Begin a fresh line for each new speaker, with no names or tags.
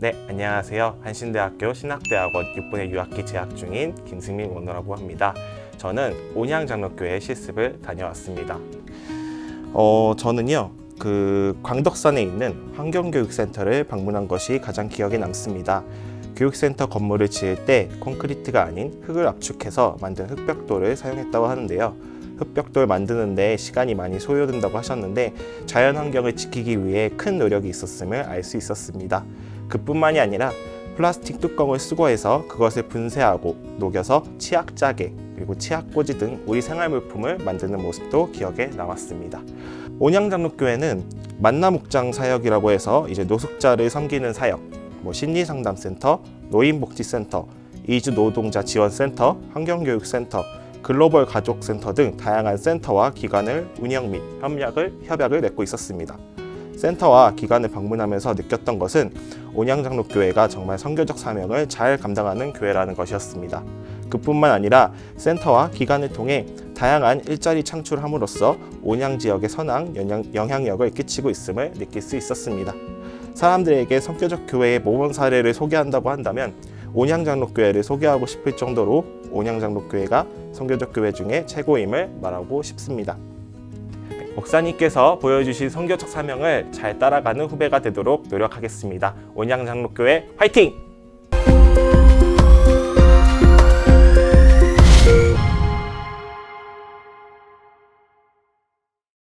네, 안녕하세요. 한신대학교 신학대학원 6분의 유학기 재학 중인 김승민 원호라고 합니다. 저는 온양장로교회 실습을 다녀왔습니다. 어, 저는요, 그 광덕산에 있는 환경교육센터를 방문한 것이 가장 기억에 남습니다. 교육센터 건물을 지을 때 콘크리트가 아닌 흙을 압축해서 만든 흙벽돌을 사용했다고 하는데요. 흙벽돌 만드는데 시간이 많이 소요된다고 하셨는데 자연 환경을 지키기 위해 큰 노력이 있었음을 알 수 있었습니다. 그뿐만이 아니라 플라스틱 뚜껑을 수거해서 그것을 분쇄하고 녹여서 치약 짜개 그리고 치약 꽂이 등 우리 생활 물품을 만드는 모습도 기억에 남았습니다. 온양장로교회는 만나목장 사역이라고 해서 이제 노숙자를 섬기는 사역, 뭐 심리상담센터, 노인복지센터, 이주 노동자 지원센터, 환경교육센터, 글로벌 가족센터 등 다양한 센터와 기관을 운영 및 협약을 협약을 맺고 있었습니다. 센터와 기관을 방문하면서 느꼈던 것은 온양장로교회가 정말 선교적 사명을 잘 감당하는 교회라는 것이었습니다. 그뿐만 아니라 센터와 기관을 통해 다양한 일자리 창출함으로써 온양 지역의 영향, 영향력을 끼치고 있음을 느낄 수 있었습니다. 사람들에게 선교적 교회의 모범 사례를 소개한다고 한다면 온양장로교회를 소개하고 싶을 정도로 온양장로교회가 선교적 교회 중에 최고임을 말하고 싶습니다. 목사님께서 보여주신 선교적 사명을 잘 따라가는 후배가 되도록 노력하겠습니다. 온양장로교회 화이팅!